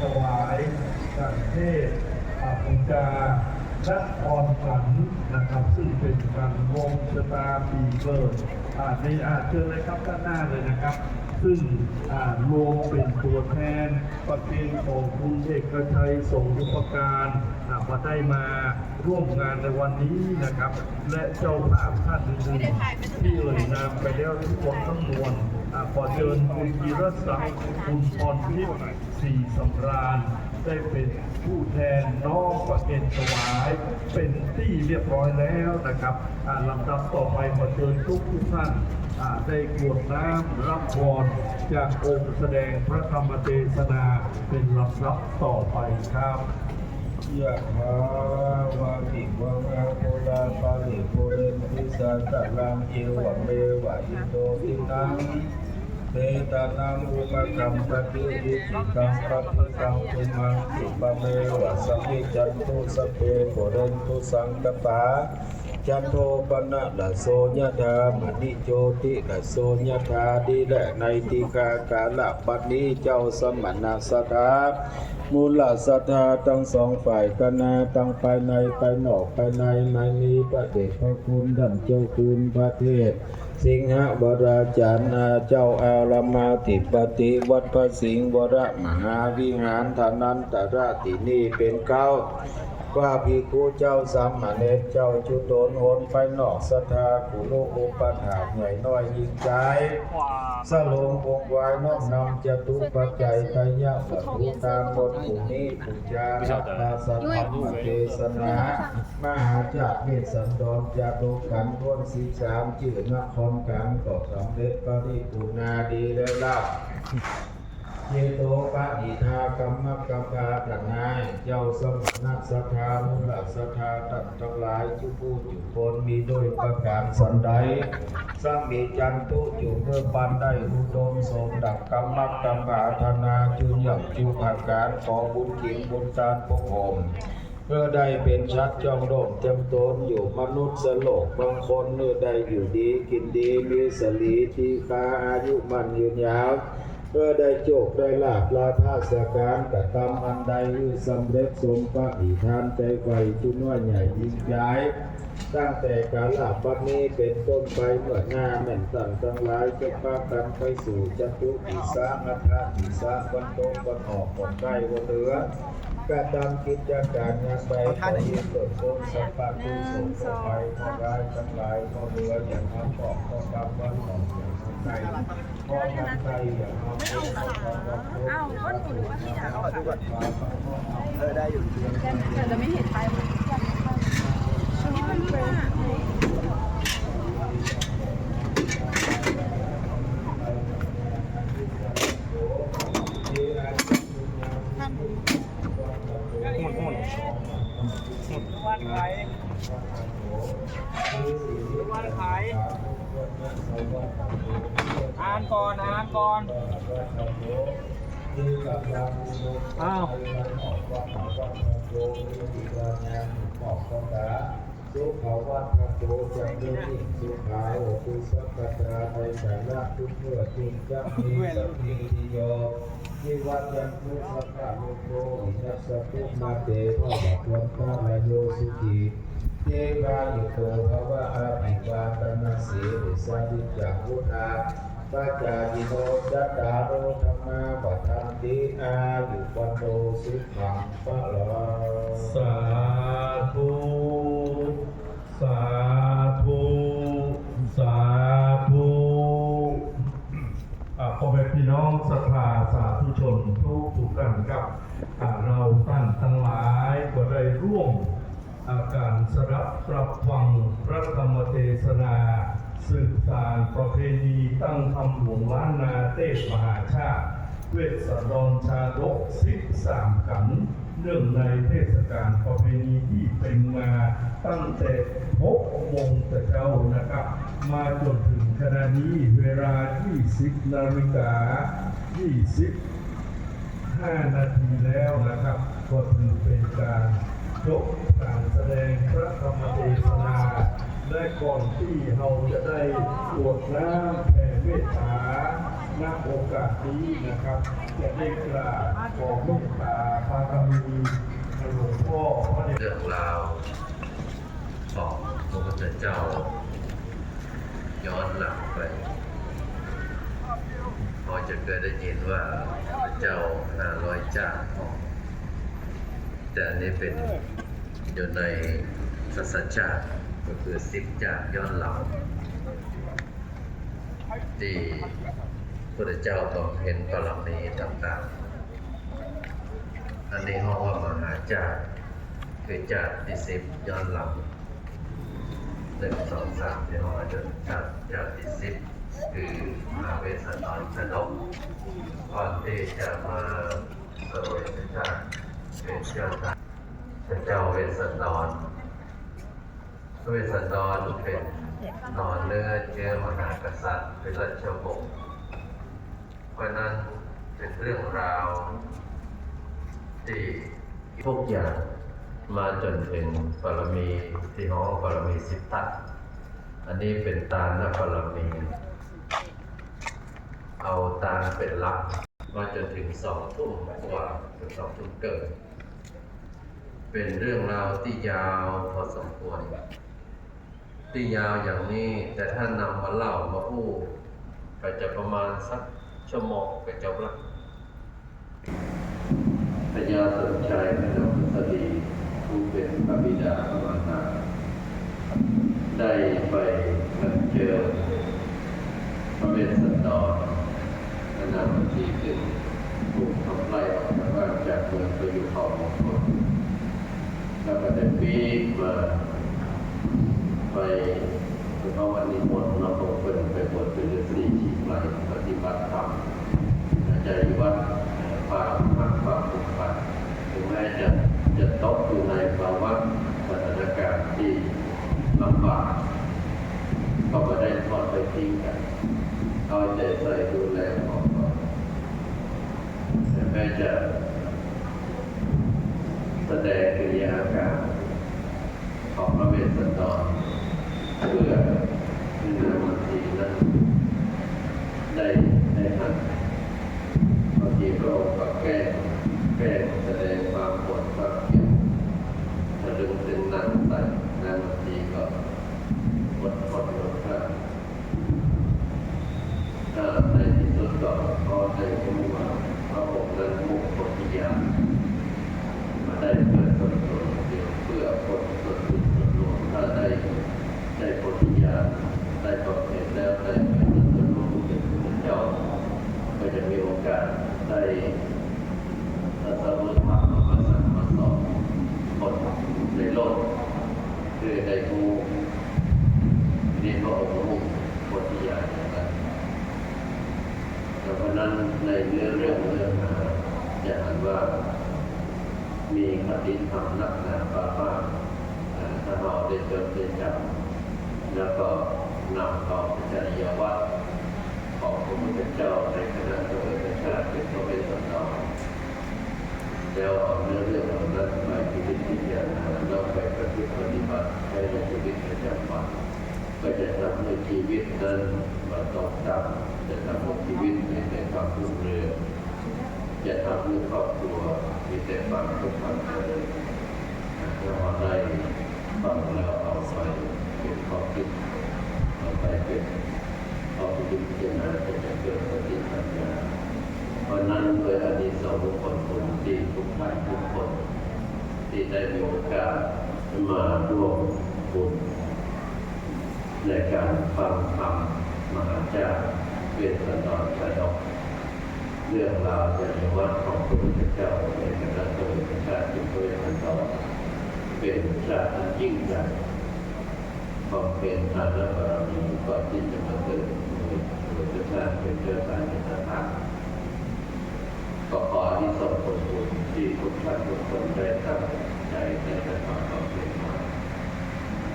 ถวายการเทศน์อาบูชาและพรฝันนะครับ ซึ่งเป็นการวงชะตาปีเกิดอ่าในอาเชิญเลยครับด้านหน้าเลยนะครับ ซึ่งอ่ารวมเป็นตัวแทนประเกณของคุณเอกชัยสงฆ์ยุปการอ่ามาได้มาร่วมงานในวันนี้นะครับ และเจ้าภาพท่านอื่นที่เอ่ยนามไปแล้วทุกคนทั้งมวลอ่าขอเชิญคุณกีรศักดิ์คุณพรพิษ ศรีสำราญ ได้เป็นผู้แทนน้องประเกณฑ์ถวาย เป็นที่เรียบร้อยแล้วนะครับลำดับต่อไปขอเชิญทุกทุกท่านได้กรวดน้ำรับพรจากองค์แสดงพระธรรมเทศนาเป็นลำดับต่อไปครับยะถาวาปิวะราโพลาปาลิโพเรนติสาตะลังเอวะเมวะอิโตตินัง เตตานังอุปกรรมปฏิวิจิกังปฏิกังตุมังสุปเมวะสัมิจันตุสพเพโพเรนตุสังกปาจันโทปนะละโสยธามณิโจติละโสยธาดีและในติกากาละบัดนี้เจ้าสมณะสถามูลศรัทธาทั้งสองฝ่ายกันนาตั้งภายในภายนอกภายในไม่มีประเดชพระคุณดันเจ้าคุณพระเทศ สิงหบราจารนาเจ้าอารามาติปฏิวัดพระสิงห์วรมหาวิหารทานันตราตินี่เป็นเก้า ว่าภิกขุเจ้าสามมเณรเจ้าชุโตนโหนไปนอกศรัทธากุโลอุปถาเหนื่อยน้อยยิ่งใจสโลงวงวายน้อมนำจตุปัจจัยไตยะวัตุตามบทภูมิปุจาระตาสัมพันธ์เทศนามหาจักรเมตสันดรจารุกันพ้นสีสามจื่อนครกันก็สำเร็จปริปุณาดีและลาภเยโตปะอิทากรรมกรรมาตนายเจ้าสมณสัทธามุลสัทธาตัดทั้งหลายจุผู้จุคนมีด้วยประการสันใดสร้างมีจันตุจุเพื่อปันได้อุดมสมดับกรรมกรรมอาธนาจุยบจุภาการขอบุญกินบุญการปกโหมเพื่อได้เป็นชัดจองโดมเต็มตนอยู่มนุษย์สโลกบางคนเนื้อได้อยู่ดีกินดีมีสลีที่คาอายุมันยืนยาว เพื่อได้โจกได้ลาบลาภาสการกระทำอันใดสำเร็จสมปะอิทานใจไฟจุนว่าใหญ่ยิ่งใหญ่ ตั้งแต่การลาบบัดนี้เป็นต้นไปเมื่อหน้าแม่นตันทั้งหลายจะพากันไปสู่จัตุปิสาอัฏฐปิสาวันโตวันออกของใกล้วันเหลือการทำกิจการงานใดขอยืนเกิดโกสัมปันตุสุขไปขอได้ทั้งหลายขอเรืออย่างน้ำบอกขอกำวันของอย่างน้ำใจขอน้ำใจอย่างน้ำโคขอความรักโคอ้าวก็หนูนึกว่าพี่ดาเอาค่ะเออได้อยู่แต่จะไม่เห็นไปมันช่วงนี้มันเป็น วันขายวันขายอ่านก่อนอ่านก่อน อ้าวสุขวัตโตจังเรื่องสุขาโอคุสัพพตาในสาระทุกเมื่อทุกจักมีสัพพิติโยนิวัตยันตุสัพพะโลกโกนัสสตุมาเตภะวัตวันตาลโยสุขีเทวายุโตภวะอาภิวาตนาสีสันติจักวุธา ปัจจายิโนจัตตาโอธรรมาวัฏันติอายุวันโตสุขังพะลังสาธุสาธุสาธุอาพ่อแม่พี่น้องศรัทธาสาธุชนทุกทุกท่านครับเราท่านทั้งหลายก็ได้ร่วมอาการสรับรับฟังพระธรรมเทศนา สืบสานประเพณีตั้งคำหลวงล้านนาเทศมหาชาติ เวสสดรชาดกสิบสามขันเนื่องในเทศกาลประเพณีที่เป็นมาตั้งแต่พบวงต่เจ้านะครับ มาจนถึงขณะนี้เวลา 20นาฬิกา25 นาทีแล้วนะครับ ก็ถือเป็นการยกการแสดงพระธรรมเทศนา และก่อนที่เราจะได้ตรวจน้ำแผ่เมตตาณโอกาสนี้นะครับ จะได้กราบขอเมตตาบารมีหลวงพ่อพระเดชเรื่องราวของพระพุทธเจ้า ย้อนหลังไปพอจะเคยได้ยินว่าพระเจ้าห้าร้อยเจ้าของแต่อันนี้เป็นอยู่ในสัสจา ก็คือสิบจาย้อนหลังที่พระเจ้าต้องเห็นปรมีต่างๆ อันนี้ห้องว่ามหาจาตุคือจาตุที่สิบย้อนหลังหนึ่งสองสามที่ห้องจนจาตุจาตุที่สิบคือมาเวสสันดรสนกก่อนที่จะมาสวยเป็นจาตุเป็นเจ้าชายเป็นเจ้าเวสสัน ดรเวสสันดรเป็นนอนเนื้อเชื้อมหากษัตริย์เป็นราชวงศ์เพราะนั้นเป็นเรื่องราวที่ทุกอย่างมาจนถึงปรมีที่ห้องปรมีสิทธัตถ์อันนี้เป็นตาลปรมี เอาตาลเป็นหลักมาจนถึงสองทุ่มกว่าถึงสองทุ่มเกิดเป็นเรื่องราวที่ยาวพอสมควร ที่ยาวอย่างนี้ แต่ถ้านำมาเล่ามาพูดก็จะประมาณสักชั่วโมงก็จบละพญาสนชัยพระนพสดีผู้เป็นพระบิดามารดาได้ไปเจอพระเวสสันดรนานาบทีซึ่งถูกทำไล่ออกจากบ้านจากเมืองไปอยู่เขามงคลแล้วก็ได้ปีมา ไปเพราะวันนี้มนต์เราคงเป็นไปบวชเป็นฤาษีชีพไลปฏิบัติธรรม ใจวัดความหักความผูกพันถึงแม้จะจะตกอยู่ในภาวะสถานการณ์ที่ลำบากก็ไม่ได้ทอดไปทิ้งกันเอาใจใส่ดูแลของเราแต่แม้จะแสดงกิริยาอาการของพระเวสสันดรเพื่อให้นางมันทีนั้นได้ได้หัน บางทีพระองค์ก็แก้แก้แสดงความปวดความเจ็บถ้าดึงถึงหนังใส่นางบางทีก็ปวดปวดปวดข้างถ้าในที่สุดก็พอได้รู้ว่าพระองค์นั้นมุ่งผลที่ยานมาได้เกิดผลผลเดียวเพื่อผลผลบุญผลรวมถ้าได้ได้ผลที่ยานได้ประเพ็ญแล้วได้เป็นผลรู้เป็นพระเจ้า ก็จะมีโอกาสได้ถ้าสมมติถามมาสั่งมาสอนคนในโลกคือได้รู้เรียนพระองค์มุ่งบทที่ใหญ่อย่างนั้นแต่เพราะนั้นในเนื้อเรื่องเรื่องหาจะอ่านว่า มีคติธรรมหนักหนาบาบ้างอ่าถ้า เราได้จดได้จำแล้วก็นำเอาไปจริยวัตรของพระพุทธเจ้าในคณะพระพุทธชาติเป็นพระเวสสันดรแล้วเอาเนื้อเรื่องเหล่านั้นมาพิจิตพิจารณาแล้วไปประพฤติปฏิบัติใช้ในชีวิตประจำวันก็จะทำให้ชีวิตนั้นมาตกต่ำจะทำให้ชีวิตมีแต่ความรุ่งเรืองจะทำให้ครอบครัวมีแต่ความสุขความเจริญเราได้ ฟังแล้วเอาไปเป็นข้อคิดเอาไปเป็นพอพิจารณาจะจะเกิดสติปัญญาเพราะนั้นโดยอานิสงส์ของคนคนที่ทุกท่านทุกคน ที่ได้มีโอกาสมาร่วมบุญในการฟังธรรมมหาเจ้าเวสสันดรชาดกเรื่องราวจริยวัตรของพระพุทธเจ้าในคณะโดยชาติที่เวสสันดร เป็นชาติที่ยิ่งใหญ่บำเพ็ญทานและบารมีก่อนที่จะมาเกิดโดยโดยชาติเป็นเจ้าสายในสถานก็ขอที่ส่งผลบุญที่ทุกท่านทุกคนได้ตั้งใจในการทำความเพียรมา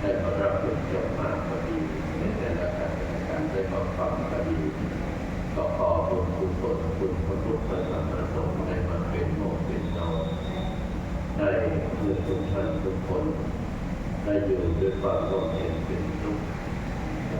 ได้มารับผลจบมาก็ดีในแต่ละการการได้มาฟังก็ดีก็ขอบุญกุศลคุณพระพุทธพระธรระสงฆ์ได้มาเป็นโมกเป็นเนา ได้เพื่อทุกท่านทุกคนได้อยู่ด้วยความร่มเย็นเป็นสุกข์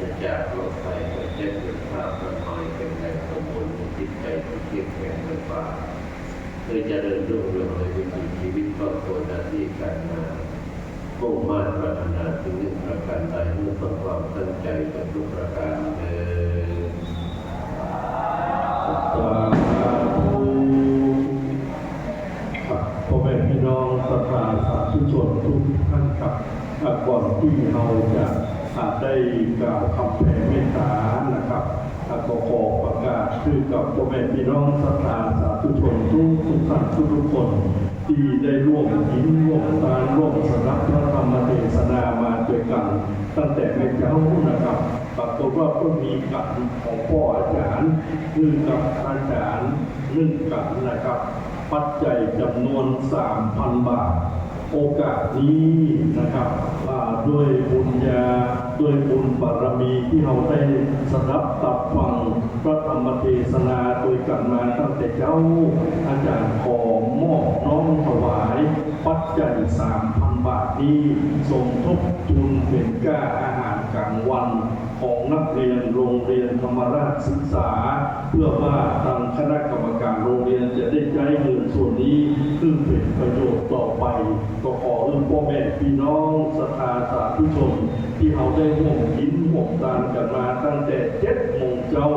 จะจากโรคภัยไข้เจ็บเป็นภาพมันหอยเป็นแรงสมบูรณ์จิตใจที่เข้มแข็งเป็นฟ้าเพื่อจะเดินรุ่งเรืองในวิถีชีวิตครอบครัวหน้าที่การงานมุ่งมั่นปรารถนาถึงหนึ่งประการใดเมื่อต้องความตั้งใจกับทุกประการเอ่ย ศรัทธาสาธุชนทุกท่านครับอะก่อนที่เราจะอะได้กล่าวคำแผ่เมตตานะครับอะก็ขอประกาศชื่อกับพ่อแม่พี่น้องศรัทธาสาธุชนทุกทุกท่านทุกทุกคน ที่ได้ร่วมยิ้มร่วมตาร่วมสนับพระธรรมเทศนามาด้วยกัน ตั้งแต่เมื่อเช้านะครับปรากฏว่าก็มีกับของพ่ออาจารย์คือกับอาจารย์เรื่งกันนะครับ ปัจจัยจำนวน 3,000 บาท โอกาสนี้นะครับด้วยบุญญาด้วยบุญบารมีที่เราได้สดับตับฟังพระธรรมเทศนาโดยกันมาตั้งแต่เจ้าอาจารย์ขอมอบน้อมถวาย ปัจจัย 3,000 บาทนี้สมทบทุนเป็นก้าอาหารกลางวัน ของนัก เรียนโรงเรียนธรรมราชศึกษา เพื่อว่าทางคณะกรรมการโรงเรียนจะได้ใช้เงินส่วนนี้ขึ้นเป็นประโยชน์ต่อไป ก็ขอเอื้อพ่อแม่พี่น้องศรัทธาสาธุชนที่เขาได้ห่วงยิ้มห่วงตานกันมาตั้งแต่เจ็ดโมงเจ้า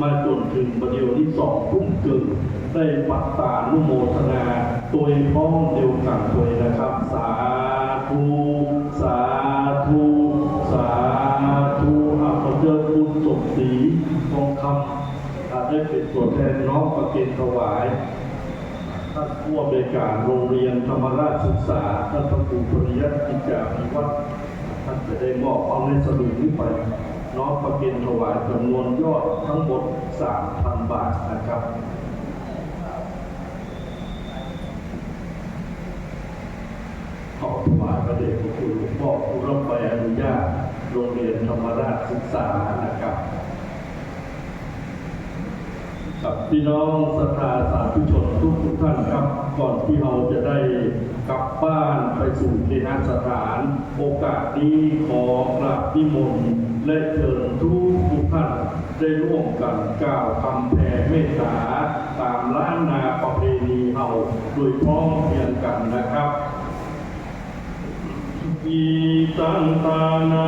มาจนถึงประเดี๋ยวที่สองทุ่มเกินได้ปัตตานุโมทนาโดยพ้องเดียวกันเลยนะครับ สาธุ ได้เป็นตัวแทนน้องประเกณฑถวายท่านผู้อำนวยการโรงเรียนธรรมราชศึกษาท่านพระครูปริยัติกิจาภิวัฒน์ท่านจะได้มอบเอาในสดุนี้ไป น้องประเกณฑถวายจำนวนยอดทั้งหมด 3,000 บาทนะครับขอถวายพระเดชพระคุณหลวงพ่อผู้รับใบอนุญาตโรงเรียนธรรมราชศึกษานะครับ กับพี่น้องศรัทธาสาธุชนทุกทุกท่านครับ ก่อนที่เราจะได้กลับบ้านไปสู่เทนสถาน โอกาสนี้ขอกราบนิมนต์และเชิญทุกทุกท่านได้ร่วมกันกล่าวคำแผ่เมตตาตามล้านนาประเพณีเฮาโดยพร้อมเพรียงกันนะครับอีตังตานา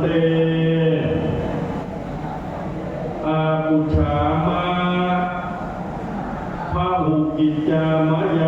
เตอาบุชามาพระหุกิจามาย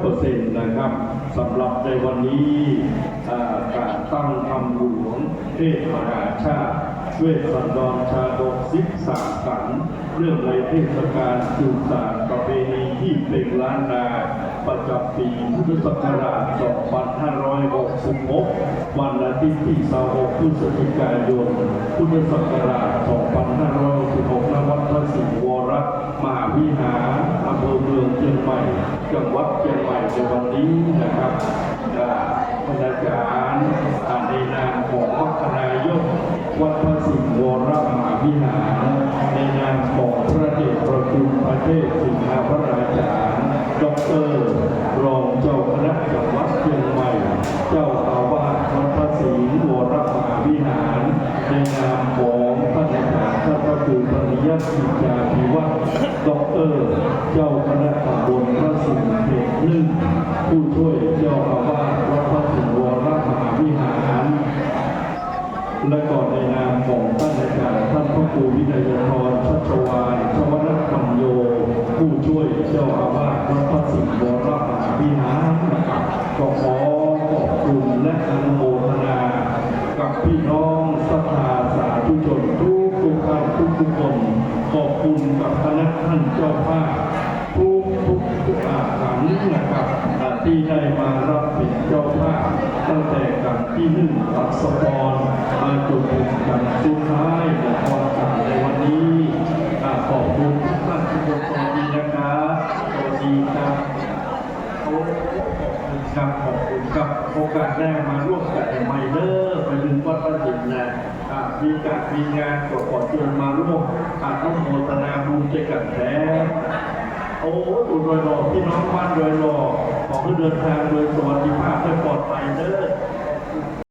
เปอร์เซ็นต์นะครับสำหรับในวันนี้การตั้งคำหลวงเทพมหาชาติเวทสันดรชาดกสิบสามขันเรื่องในเทศกาลสืบสานประเพณีที่เป็นล้านนา ประจำปีพุทธศักราช 2566 วันอาทิตย์ที่ 26 พฤศจิกายน พุทธศักราช 2566ณวัดพระศรีวรมหาวิหารอำเภอเมืองเชียงใหม่ จังหวัดเชียงใหม่ในวันนี้นะครับท่านอาจารย์อานนามของวัฒนายกวัดพระศรีวรมหาวิหารในนามของพระเดชพระคุณพระเทพสิงห์พระราชา ดรรองเจ้าคณะจังหวัดเชียงใหม่ เจ้าอาวาสวัดพระศรีวรมหาวิหาร ในนามของพระมหาพระประคุปริยัติจาธิวัตน์ดรเจ้าคณะตำบลพระสิงห์เขตหนึ่งผู้ช่วยเจ้าอาวาสวัดพระศรีวรมหาวิหารและก่อนในนามของท่านอาจารย์ท่านพระครูวิทยาธรชัชวานชวนะ ธรรมโยผู้ช่วยเจ้าอาวาสวัดพระสิงห์วรมหาวิหารนะครับก็ขอขอบคุณและอนุโมทนา กับพี่น้องศรัทธาสาธุชนทุกทุกท่านทุกทุกคน ขอบคุณกับคณะท่านเจ้าภาพทุกทุกทุกอาถรรพ์นะครับที่ได้มารับเป็นเจ้าภาพตั้งแต่กันที่หนึ่งรัศกรมาจนถึงกันสุดท้ายในความการในวันนี้ ขอบคุณทุกท่านทุกคนสวัสดีนะครับสวัสดีครับขอบคุณครับขอบคุณครับโอกาสแรกมาร่วมกับไมเดอร์ไปถึงวัดพระสิงห์นะอ่ามีการมีงานก็ขอเชิญมาร่วมอานุโมทนาบุญใจกันแท้โอ้ดูโดยรอพี่น้องบ้านโดยรอขอให้เดินทางโดยสวัสดิภาพและปลอดภัยเด้อ